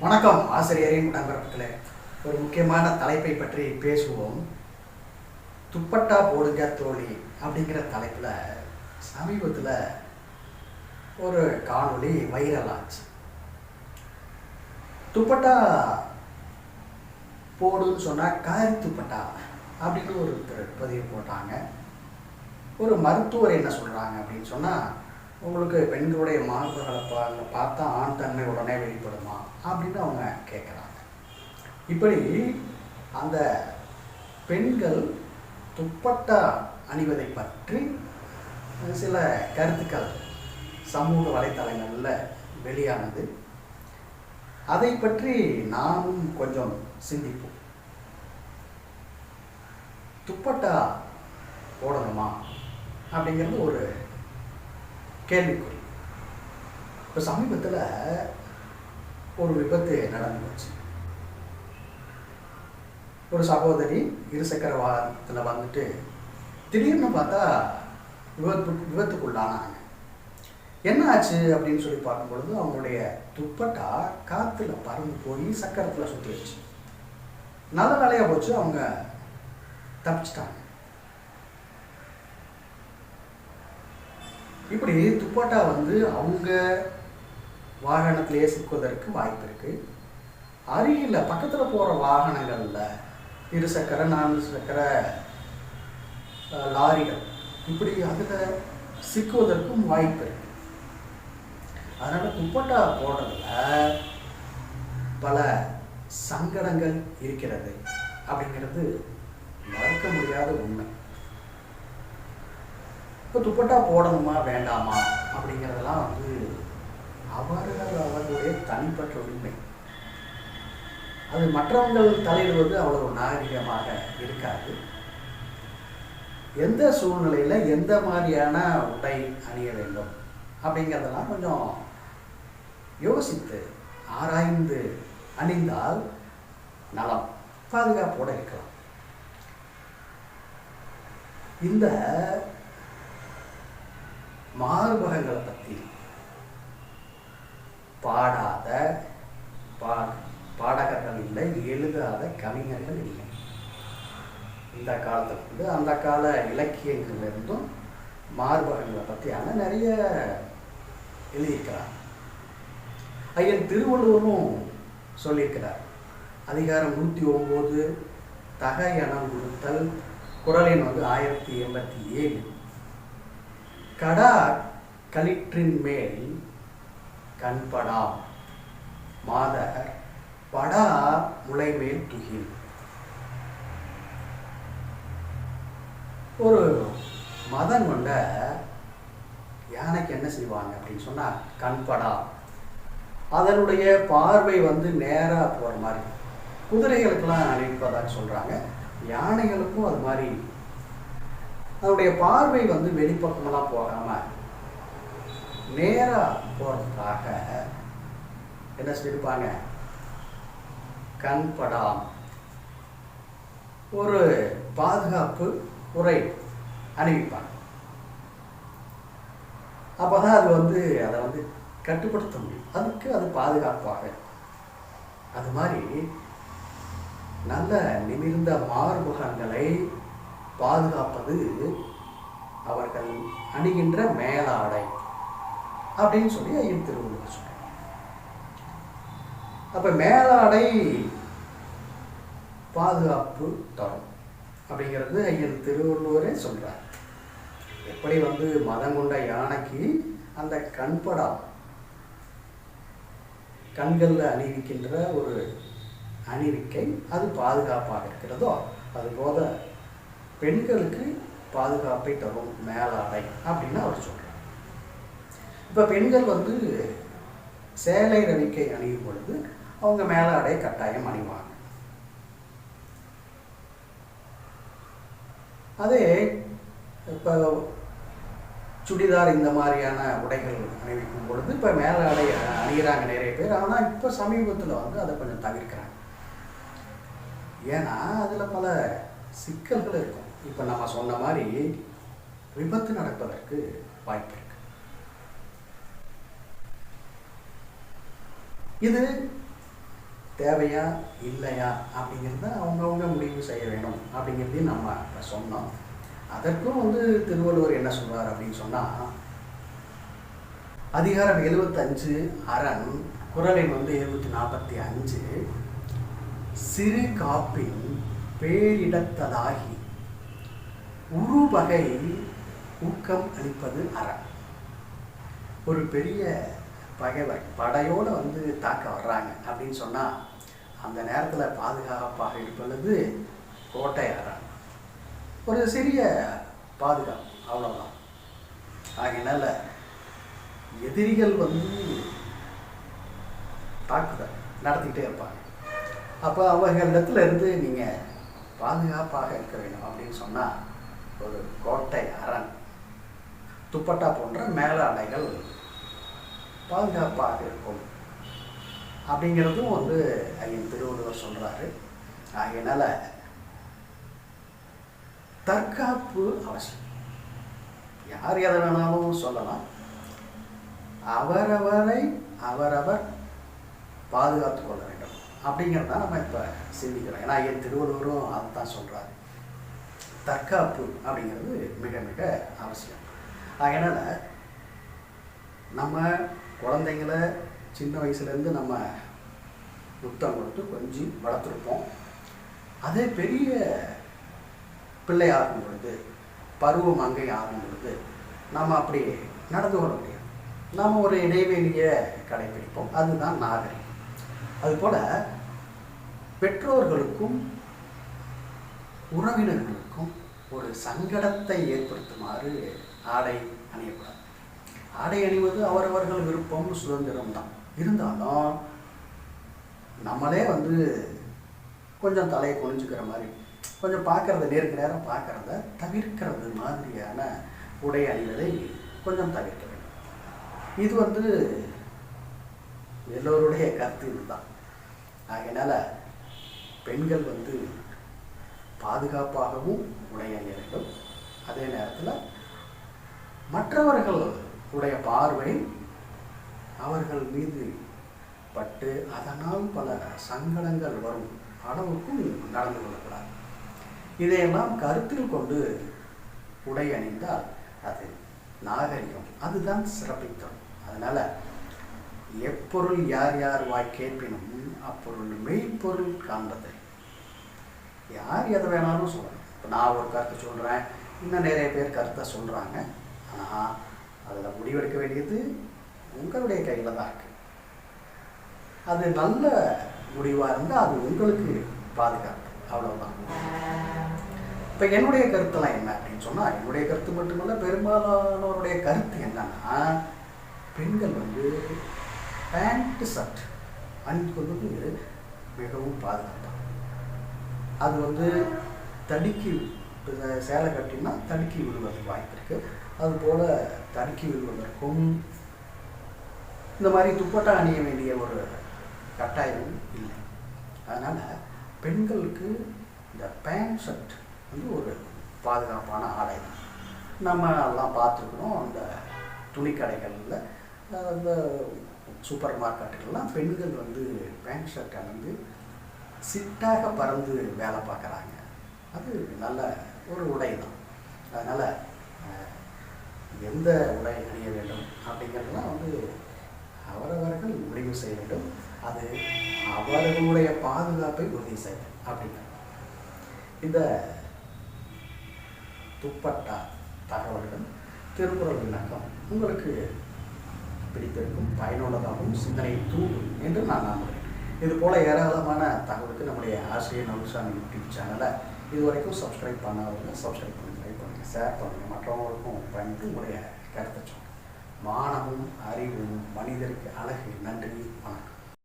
வணக்கம் ஆசிரியரின் நண்பர்களே. ஒரு முக்கியமான தலைப்பை பற்றி பேசுவோம். துப்பட்டா போடுங்க தோழி அப்படிங்கிற தலைப்பில் சமீபத்தில் ஒரு காணொளி வைரல் ஆச்சு. துப்பட்டா போடுன்னு சொன்னால் காரி துப்பட்டா அப்படின்னு ஒரு பதிவு போட்டாங்க. ஒரு மருத்துவர் என்ன சொல்கிறாங்க அப்படின்னு சொன்னால் உங்களுக்கு பெண்களுடைய மார்புகளை பா பார்த்தா ஆண் தன்மை உடனே வெளிப்படுமா? அப்படின்னு அவங்க கேட்குறாங்க. இப்படி அந்த பெண்கள் துப்பட்டா அணிவதை பற்றி சில கருத்துக்கள் சமூக வலைத்தளங்களில் வெளியானது. அதை பற்றி நாமும் கொஞ்சம் சிந்திப்போம். துப்பட்டா போடணுமா? அப்படிங்கிறது ஒரு கேள்விக்குறி. இப்போ சமீபத்தில் ஒரு விபத்து நடந்து போச்சு ஒரு சகோதரி இருசக்கர வாகனத்தில் வந்துட்டு திடீர்னு பார்த்தா விபத்து விபத்துக்குள்ளானாங்க. என்ன ஆச்சு அப்படின்னு சொல்லி பார்க்கும் பொழுது அவங்களுடைய துப்பட்டா காற்றுல பறந்து போய் சக்கரத்தில் சுற்றிடுச்சு நல்ல வேலையாக போச்சு அவங்க தப்பிச்சிட்டாங்க. இப்படி துப்பாட்டா வந்து அவங்க வாகனத்திலேயே சிக்குவதற்கு வாய்ப்பு இருக்கு. அருகில் பக்கத்தில் போகிற வாகனங்களில் இரு சக்கர நான்கு சக்கர லாரிகள் இப்படி அதில் சிக்குவதற்கும் வாய்ப்பு இருக்கு. அதனால் துப்பட்டா போடுறதுல பல சங்கடங்கள் இருக்கிறது. அப்படிங்கிறது மறக்க முடியாத உண்மை இப்போ துப்பட்டா போடணுமா வேண்டாமா? அப்படிங்கிறதெல்லாம் வந்து அவர்கள் அவர்களுடைய தனிப்பட்ட உரிமை. அது மற்றவங்கள் தலையிடுவது அவ்வளவு நாகரிகமாக இருக்காது. எந்த சூழ்நிலையில் எந்த மாதிரியான உடை அணிய வேண்டும் அப்படிங்கிறதெல்லாம் கொஞ்சம் யோசித்து ஆராய்ந்து அணிந்தால் நலம். பாதுகாப்போடு இருக்கலாம். இந்த மார்பகங்களை பற்றி பாடாத பா பாடகர்கள் இல்லை எழுதாத கவிஞர்கள் இல்லை. இந்த காலத்துக்கு அந்த கால இலக்கியங்கள்ல இருந்தும் மார்பகங்களை பற்றியான நிறைய எழுதியிருக்கிறார். ஐயன் திருவள்ளுவரும் சொல்லியிருக்கிறார் அதிகாரம் நூற்றி ஒம்பது தக எனம் கொடுத்தல் குரலின் வந்து ஆயிரத்தி எண்பத்தி ஏழு. கடா களிற்றின் மேல் கண்படா. மாதர் படா முளைமேல் துகில். ஒரு மதம் கொண்ட யானைக்கு என்ன செய்வாங்க அப்படின்னு சொன்னால் கண்படா. அதனுடைய பார்வை வந்து நேராக போகிற மாதிரி. குதிரைகளுக்கெல்லாம் நினைப்பதாக சொல்கிறாங்க யானைகளுக்கும் அது மாதிரி அதனுடைய பார்வை வந்து வெளிப்பக்கமெல்லாம் போகாம நேரா போறதுக்காக என்ன சொல்லியிருப்பாங்க? கண்படாம். ஒரு பாதுகாப்பு உரை அணிவிப்பாங்க. அப்பதான் அது வந்து அதை வந்து கட்டுப்படுத்த முடியும். அதுக்கு அது பாதுகாப்பாக. அது மாதிரி நல்ல நிமிர்ந்த மார்புகங்களை பாதுகாப்பது அவர்கள் அணிகின்ற மேலாடை அப்படின்னு சொல்லி ஐயன் திருவள்ளுவர் சொல்றார். அப்ப மேலாடை பாதுகாப்பு தரும் அப்படிங்கிறது ஐயன் திருவள்ளுவரே சொல்றார். எப்படி வந்து மதம் கொண்ட யானைக்கு அந்த கண்படா கண்களில் அணிவிக்கின்ற ஒரு அணிவிக்கை அது பாதுகாப்பாக இருக்கிறதோ அதுபோல பெண்களுக்கு பாதுகாப்பை தரும் மேலாடை அப்படின்னு அவர் சொல்கிறார் இப்போ பெண்கள் வந்து சேலை ரவிக்கை அணியும் பொழுது அவங்க மேலாடை கட்டாயம் அணிவாங்க. அதே இப்போ சுடிதார் இந்த மாதிரியான உடைகள் அணிவிக்கும் பொழுது இப்போ மேலாடை அணிகிறாங்க நிறைய பேர். ஆனால் இப்போ சமீபத்தில் வந்து அதை கொஞ்சம் தவிர்க்கிறாங்க. ஏன்னா அதில் பல சிக்கல்கள் இருக்கும். இப்போ நம்ம சொன்ன மாதிரி விபத்து நடப்பதற்கு வாய்ப்பு இருக்கு. இது தேவையா இல்லையா அப்படிங்கிறத அவங்கவுங்க முடிவு செய்ய வேணும் அப்படிங்கிறதையும் நம்ம சொன்னோம். அதற்கும் வந்து திருவள்ளுவர் என்ன சொல்றார் அப்படின்னு சொன்னால் அதிகாரம் எழுபத்தஞ்சு அரண் குரலின் வந்து எழுபத்தி நாற்பத்தி அஞ்சு சிறு காப்பின் பேரிடத்ததாகி உருவகை ஊக்கம் அளிப்பது அறம் ஒரு பெரிய பகைவர் படையோடு வந்து தாக்க வர்றாங்க அப்படின்னு சொன்னால் அந்த நேரத்தில் பாதுகாப்பாக இருப்பது கோட்டை அறம் ஒரு சிறிய பாதுகாப்பு அவ்வளோதான் ஆகையினால எதிரிகள் வந்து தாக்குதல் நடத்திக்கிட்டே இருப்பாங்க. அப்போ அவர்களிடத்துல இருந்து நீங்கள் பாதுகாப்பாக இருக்க வேண்டும் அப்படின்னு சொன்னால் ஒரு கோட்டை அரண். துப்பட்டா போன்ற மேலாடைகள் பாதுகாப்பாக இருக்கும். அப்படிங்கிறதும் வந்து ஐயன் திருவள்ளுவர் சொல்கிறாரு ஆகையினால தற்காப்பு அவசியம். யார் எதை வேணாலும் சொல்லலாம். அவரவரை அவரவர் பாதுகாத்து கொள்ள வேண்டும். அப்படிங்கிறத நம்ம இப்போ சிந்திக்கிறோம். ஏன்னா ஐயன் திருவள்ளுவரும் அதை தான் சொல்கிறாரு தற்காப்பு அப்படிங்கிறது மிக மிக அவசியம். அதனால் நம்ம குழந்தைங்கள சின்ன வயசுலேருந்து நம்ம முத்தம் கொடுத்து கொஞ்சம் வளர்த்துருப்போம். அதே பெரிய பிள்ளை ஆகும் பொழுது பருவம் அங்கே ஆகும் பொழுது நம்ம அப்படி நடந்து கொள்ள முடியாது. நாம் ஒரு இடைவெளியை கடைபிடிப்போம் அதுதான் நாகரிகம். அதுபோல் பெற்றோர்களுக்கும் உறவினர்களுக்கும் ஒரு சங்கடத்தை ஏற்படுத்துமாறு ஆடை அணியக்கூடாது ஆடை அணிவது அவரவர்கள் விருப்பம் சுதந்திரம் தான். இருந்தாலும் நம்மளே வந்து கொஞ்சம் தலையை குனிஞ்சுக்கிற மாதிரி கொஞ்சம் பார்க்கறத நேருக்கு நேரம் பார்க்கறத தவிர்க்கிறது மாதிரியான உடை அணிவதை கொஞ்சம் தவிர்க்க வேண்டும். இது வந்து எல்லோருடைய கருத்து இதுதான். ஆகையினால பெண்கள் வந்து பாதுகாப்பாகவும் உடை வேண்டும். அதே நேரத்தில் மற்றவர்கள் உடைய பார்வை அவர்கள் மீது பட்டு அதனால் பல சங்கடங்கள் வரும் அளவுக்கும் நடந்து கொள்ளக்கூடாது. இதையெல்லாம் கருத்தில் கொண்டு உடை அணிந்தால் அது நாகரிகம். அதுதான் சிறப்பித்தம் அதனால் எப்பொருள் யார் யார் வாய் கேட்பினும் அப்பொருள் மெய்ப்பொருள் காண்பது யார் எதை வேணாலும் சொல்லலாம் இப்போ நான் ஒரு கருத்தை சொல்கிறேன் இன்னும் நிறைய பேர் கருத்தை சொல்கிறாங்க ஆனால் அதில் முடிவெடுக்க வேண்டியது உங்களுடைய கையில் தான் இருக்குது அது நல்ல முடிவாக இருந்தால் அது உங்களுக்கு பாதுகாப்பு. அவ்வளவுதான். இப்போ என்னுடைய கருத்தெல்லாம் என்ன அப்படின்னு சொன்னால் என்னுடைய கருத்து மட்டுமல்ல பெரும்பாலானோருடைய கருத்து என்னன்னா பெண்கள் வந்து பேண்ட் ஷர்ட் அணிந்து மிகவும் பாதுகாப்பாக அது வந்து தடுக்கி சேலை கட்டினா தடுக்கி விழுவதற்கு வாய்ப்பு இருக்குது அதுபோல் தடுக்கி விழுவதற்கும் இந்த மாதிரி துப்பட்டா அணிய வேண்டிய ஒரு கட்டாயம் இல்லை. அதனால் பெண்களுக்கு இந்த பேண்ட் ஷர்ட் வந்து ஒரு பாதுகாப்பான ஆடை. தான் நம்ம எல்லாம் பார்த்துருக்குறோம் அந்த துணிக்கடைகளில். அந்த சூப்பர் மார்க்கெட்டுகள்லாம் பெண்கள் வந்து பேண்ட் ஷர்ட் அணிந்து சிட்டாக பறந்து வேலை பார்க்குறாங்க. அது நல்ல ஒரு உடை தான். அதனால் எந்த உடை அணிய வேண்டும் அப்படிங்கிறதுலாம் வந்து அவரவர்கள் முடிவு செய்ய வேண்டும். அது அவர்களுடைய பாதுகாப்பை உறுதி செய்ய அப்படிங்க இந்த துப்பட்டா தகவல்கள் திருக்குறள் விளக்கம் உங்களுக்கு பிடித்திருக்கும் பயனுள்ளதாகவும் சிந்தனை தூண்டும் என்று நான் நம்புகிறேன். இது போல் ஏராளமான தகவலுக்கு நம்முடைய ஆசிரியர் நவுசாமி யூடியூப் சேனலை இது வரைக்கும் சப்ஸ்கிரைப் பண்ணாதவங்க சப்ஸ்கிரைப் பண்ணி ட்ரை பண்ணுங்கள் ஷேர் பண்ணுங்கள் மற்றவங்களுக்கும் பயந்து உங்களுடைய கருத்தை சொல்லுங்கள் மானமும் அறிவும் மனிதருக்கு அழகு. நன்றி. வணக்கம்.